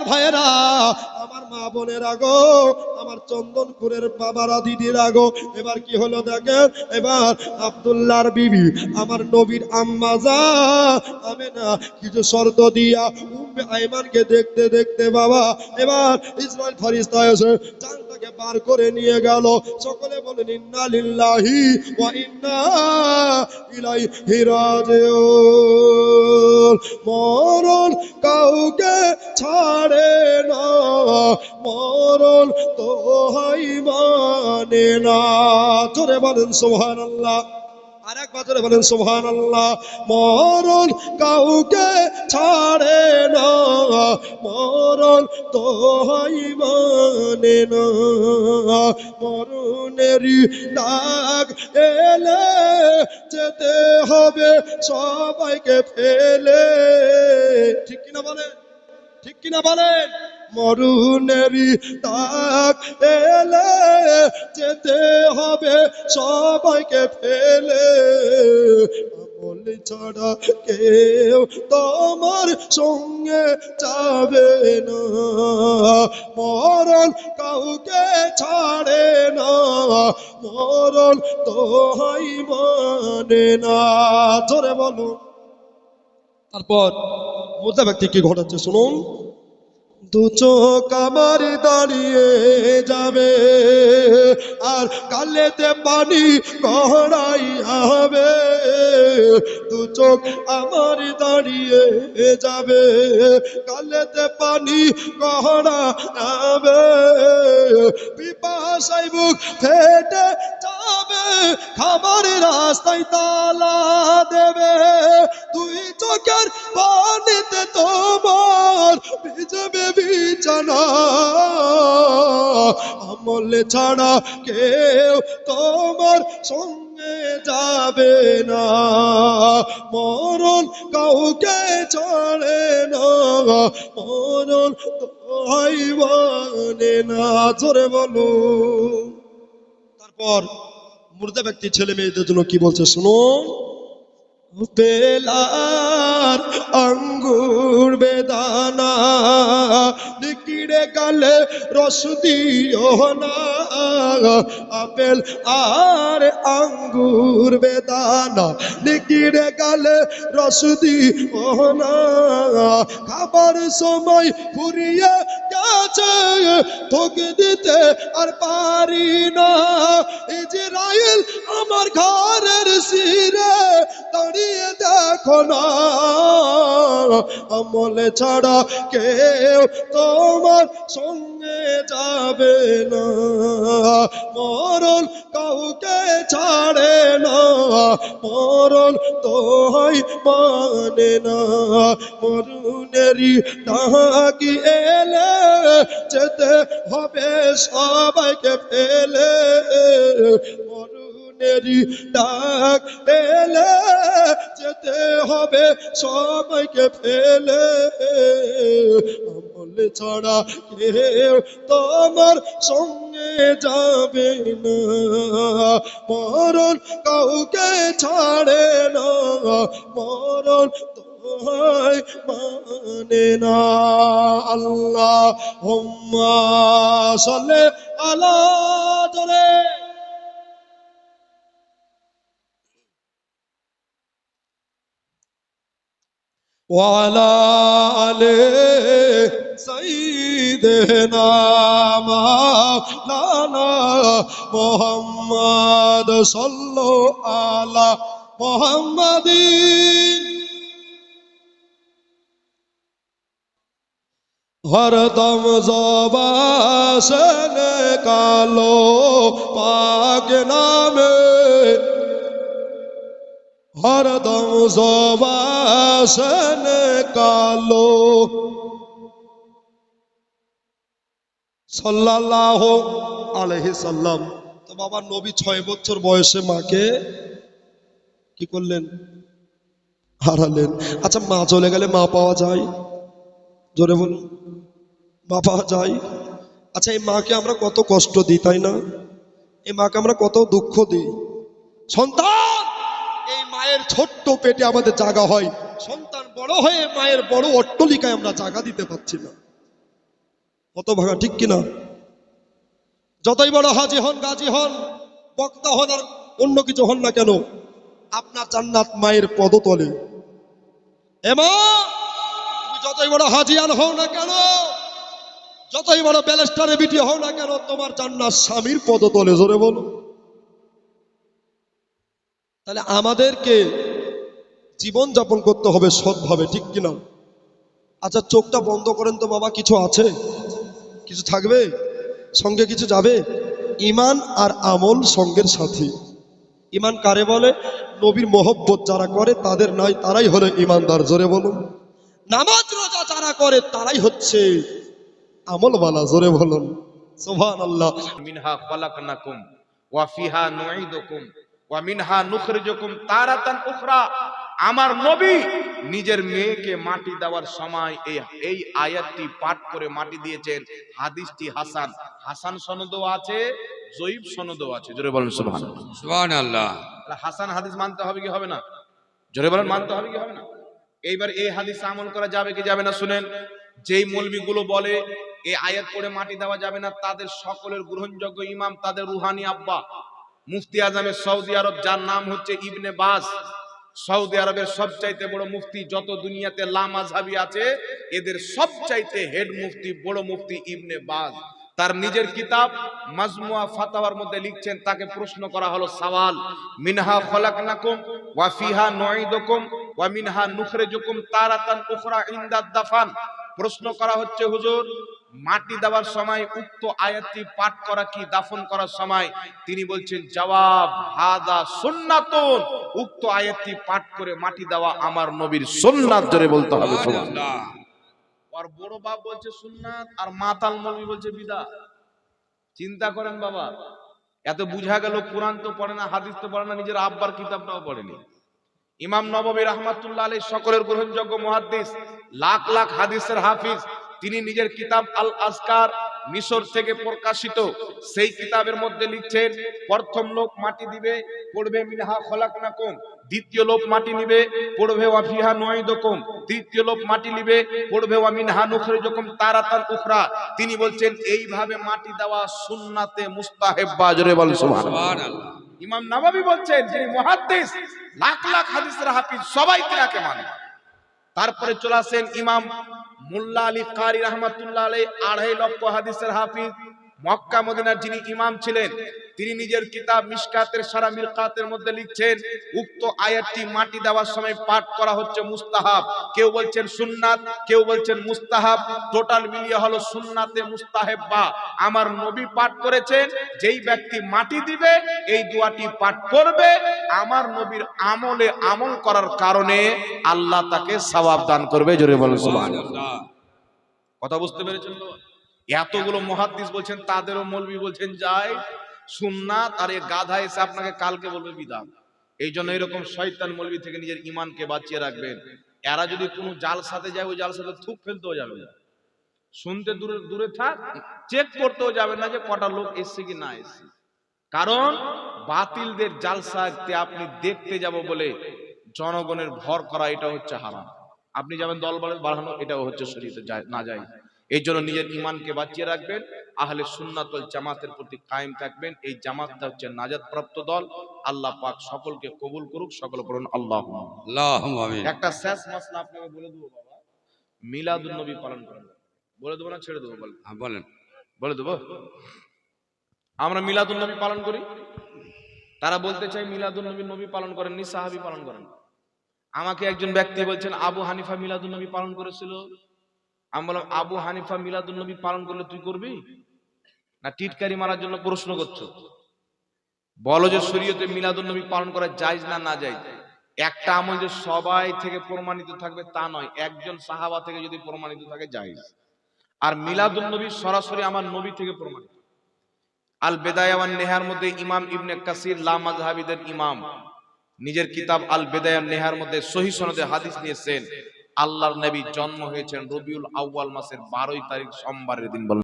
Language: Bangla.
আমার ভাইয়েরা আমার মা বোনেরা আগো আমার চন্দনপুরের বাবারা দিদির আগো এবার কি হলো দেখেন? এবার আব্দুল্লাহর বিবি, আমার নবীর আম্মা আমি না কিছু শর্ত দিয়া উম্মে আইমানকে দেখতে দেখতে বাবা, এবার এসে বার করে নিয়ে গেল। সকলে বলেন ইন্না লিল্লাহি ওয়া ইন্না ইলাইহি রাজিউন। মরণ কাউকে ছাড়ে না। মরণ তো মানে না। জোরে বলেন, সুবহানাল্লাহ। আর এক বছরে বলেন সোহান আল্লাহ মরণ কাউকে ছাড়ে না। মরণ তো মানে না। মরণেরই ডাক এলে যেতে হবে, সবাইকে ফেলে। ঠিক কিনা বলেন? ঠিক কিনা বলেন? মরুনেরই তাক এলে যেতে হবে, সবাইকে ফেলে। আমল ছাড়া কেউ তোমার সঙ্গে যাবে না। মরণ কাউকে ছাড়ে না। মরণ তো হাই মানে না। জোরে বলো তারপর মোদ্দা ব্যক্তি কি ঘটাচ্ছে, শুনুন। দু চোখ আমার দাঁড়িয়ে যাবে, আর কালেতে পানি গহরাই হবে। দু চোখ আমার দাঁড়িয়ে যাবে, কালেতে পানি গহরা হবে। পিপাসাই বুক ফেটে যাবে খাবার রাস্তায় তালা দেবে। চোখের পানিতে তোমার ভিজবে বিছানা। আমলে ছাড়া কেউ তোমার সঙ্গে যাবে না। মরণ কাউকে ছাড়ে না। মরণ মানে না। জোরে বলো। তারপর মুর্দা ব্যক্তি ছেলে মেয়েদের জন্য কি বলছে? শুনুন। বেলার আঙ্গুর বেদানা, নিকিড়ে গালে রস দিও না। আপেল আর আঙ্গুর বেদানা, নিকিড়ে গালে রস দিও না। খাবার সময় ফুরিয়ে গেছে ঠক দিতে আর পারি না। ইজরাইল আমার ঘরের সিরে দাঁড়িয়ে দেখো না। আমলে ছাড়া কেউ তোমার সঙ্গে যাবে না। মরণ কাউকে ছাড়ে না। মরণ তো হয় মানে না। মরুনেরই ডাকি এলে যেতে হবে সবাইকে ফেলে। মরুনেরই ডাক এলে যেতে হবে সবাইকে ফেলে। আমল ছাড়া কেউ তোমার সঙ্গে যাবে না। মরণ কাউকে ছাড়ে না। মরণ তোমায় মানে না আল্লাহ হোম্মা সলে আলা জলে وعلى آل سيدنا مولانا محمد صلى على محمد হরদম জবাসন কালো পাক নামে। হরদম জবাসন কালো। সাল্লাল্লাহু আলাইহি সাল্লাম। তো বাবা, নবী ছয় বছর বয়সে মাকে কি করলেন? হারালেন। আচ্ছা মা চলে গেলে মা পাওয়া যায়? জোরে বলুন। মা পাওয়া যায়। আচ্ছা এই মাকে আমরা কত কষ্ট দিই, তাই না? এই মাকে আমরা কত দুঃখ দিই। সন্তান, এই মায়ের ছোট্ট পেটে আমাদের জায়গা হয়। সন্তান বড় হয়ে মায়ের বড় অট্টলিকায় আমরা জায়গা দিতে পারছি না। কত ভাগা ঠিক কিনা? যতই বড় হাজি হন, গাজী হন, বক্তা হন, আর অন্য কিছু হন না কেন, আপনার জান্নাত মায়ের পদতলে। এমা তুমি যতই বড় হাজি হাজিয়ান হও না কেন যতই বড় ব্যালেস্টারে বিটি হও না কেন, তোমার জান্নাত স্বামীর পদতলে, জোরে বলো। তাহলে আমাদেরকে জীবন যাপন করতে হবে সৎভাবে, ঠিক কিনা আচ্ছা চোখটা বন্ধ করেন তো বাবা, কিছু আছে? কিছু থাকবে? সঙ্গে কিছু যাবে? ইমান আর আমল সঙ্গের সাথী। ইমান কারে বলে? নবীর মহব্বত যারা করে, তাদের নয়, তারাই হলো ইমানদার জোরে বলুন। নামাজ রোজা যারা করে, তারাই হচ্ছে আমলওয়ালা জোরে বলুন। সোভান আল্লাহ মিনহা খলাকনাকুম ওয়া ফিহা নুঈদুকুম ওয়া মিনহা নুখরিজুকুম তারাতান উখরা। আমার নবী নিজের মেয়েকে মাটি দেওয়ার সময় এই এই আয়াতটি পাঠ করে মাটি দিয়েছেন হাদিসটি হাসান। হাসান সনদও আছে জয়ীব সনদও আছে। জোরে বলেন সুবহানাল্লাহ। সুবহান আল্লাহ হাসান হাদিস মানতে হবে কি হবে না? জোরে বলেন মানতে হবে কি হবে না? এইবার এই হাদিস আমল করা যাবে কি যাবে না শুনেন। যেই মৌলবিগুলো বলে এই আয়াত পড়ে মাটি দেওয়া যাবে না, তাদের সকলের গ্রহণযোগ্য ইমাম তাদের রুহানি আব্বা। মুফতি আজমের সৌদি আরব, যার নাম হচ্ছে ইবনে বাস সৌদি আরবের সবচাইতে বড় মুফতি যত দুনিয়াতে লামাজহাবি আছে, এদের সবচাইতে হেড মুফতি, বড় মুফতি ইবনে বাজ। তার নিজের কিতাব মাজমুয়া ফাতাওয়ার মধ্যে লিখছেন, তাকে প্রশ্ন করা হলো, সওয়াল, মিনহা খলাকনাকুম, ওয়া ফিহা নুঈদুকুম, ওয়া মিনহা নুখরিজুকুম তারাতান উখরা ইনদা দাফান। প্রশ্ন করা হচ্ছে, হুজুর মাটি দেওয়ার সময় উক্ত আয়াতটি পাঠ করা কি দাফন করার সময় তিনি বলছেন জবাব হাদা সুন্নাতুন। উক্ত আয়াতটি পাঠ করে মাটি দেওয়া আমার নবীর সুন্নাত জোরে বলতে হবে। আর বড় বাপ বলছে সুন্নাত আর মাতাল মৌলবি বলছে বিদা চিন্তা করেন বাবা এত বুঝা গেল কোরআন তো পড়ে না হাদিস তো পড়ে না নিজের আব্বার কিতাবটাও পড়েনি। ইমাম নববী রহমাতুল্লাহ আলী সকলের গ্রহণযোগ্য মুহাদ্দিস লাখ লাখ হাদিসের হাফিজ তিনি নিজের কিতাব আল আজকার মিশর থেকে প্রকাশিত। সেই কিতাবের মধ্যে লিখছেন প্রথম লোক মাটি দিবে পড়বে মিনহা খলাকনাকুম। দ্বিতীয় লোক মাটি নিবে পড়বে ওয়াফিহা নুঈদুকুম। তৃতীয় লোক মাটি নিবে পড়বে ওয়া মিনহা নুখরিজুকুম তারাতান উখরা। তিনি বলছেন এইভাবে মাটি দেওয়া সুন্নাতে মুস্তাহেব বাজরে বল সুবহানাল্লাহ। ইমাম নববী বলছেন যিনি মুহাদ্দিস লাখ লাখ হাদিসের হাফিজ সবাই তিনাকে মানে। তারপরে চলে আসেন ইমাম মুল্লা আলী কারি রহমাতুল্লাহ আলাই আড়াই লক্ষ হাদিসের হাফিজ মক্কা মদিনার যিনি ইমাম ছিলেন তিনি নিজের কিতাব মিশকাতের সারা মিরকাতের মধ্যে লিখছেন উক্ত আয়াতটি মাটি দেওয়ার সময় পাঠ করা হচ্ছে মুস্তাহাব। কেউ বলছেন সুন্নাত কেউ বলছেন মুস্তাহাব। টোটাল মিলিয়ে হলো সুন্নাতে মুস্তাহেব বা আমার নবী পাঠ করেছেন যেই ব্যক্তি মাটি দিবে এই দোয়াটি পাঠ করবে। আমার নবীর আমলে আমল করার কারণে আল্লাহ তাকে সওয়াব দান করবে জোরে বলো সুবহানাল্লাহ। কথা বুঝতে পেরেছেন? এতগুলো মহাদ্দিস বলছেন তাদেরও মৌলবি বলছেন যায় সুন্নাত আর এ গাধা এসে আপনাকে কালকে বলবে বিধান এই জন্য এরকম শয়তান মৌলবি থেকে নিজের ইমানকে বাঁচিয়ে রাখবেন। এরা যদি কোনো জাল সাথে যায়, ওই জাল সাথে থুক ফেলতেও যাবে শুনতে দূরে দূরে থাক, চেক করতেও যাবে না যে কটা লোক এসছে কি না এসছে। কারণ বাতিলদের জালসাতে আপনি দেখতে যাব বলে জনগণের ভর করা এটা হচ্ছে হারাম। আপনি যাবেন দল বাড়ানো এটাও হচ্ছে শরীরে না যায়। এই জন্য নিজের ইমানকে বাঁচিয়ে রাখবেন। আহলে সুন্নাতল জামাতের প্রতি কায়েম থাকবেন। এই জামাতটা হচ্ছে নাজাত প্রাপ্ত দল। আল্লাহ পাক সকলকে কবুল করুক সকল করুন আল্লাহ একটা শেষ মাসলা আপনাকে বলে দেবো বাবা। মিলাদুন নবী পালন করেন। বলে দেবো না ছেড়ে দেবো বল হ্যাঁ, বলেন। বলে দেবো? আমরা মিলাদুন নবী পালন করি। তারা বলতে চাই মিলাদুল নবী নবী পালন করেননি সাহাবি পালন করেন। আমাকে একজন ব্যক্তি বলছেন আবু হানিফা মিলাদুল নবী পালন করেছিল। আমি বললাম আবু হানিফা মিলাদুল নবী পালন করলে তুই করবি? না টিটকারি মারার জন্য প্রশ্ন করছ? বলো যে শরীয়তে মিলাদুন নবী পালন করা জায়েজ না না যায় একটা আমল যে সবাই থেকে প্রমাণিত থাকবে তা নয়, একজন সাহাবা থেকে যদি প্রমাণিত থাকে জায়েজ। আর মিলাদুন নবী সরাসরি আমার নবী থেকে প্রমাণিত। আল বেদায়াওয়ান নেহার মধ্যে ইমাম ইবনে কাসির, লা মাজহাবিদের ইমাম। নিজের কিতাব আল বেদায়ান নেহার মধ্যে সহি সনদে হাদিস নিয়েছেন। আল্লাহর নবী জন্ম হয়েছেন রবিউল আউয়াল মাসের বারোই তারিখ সোমবারের দিন বলেন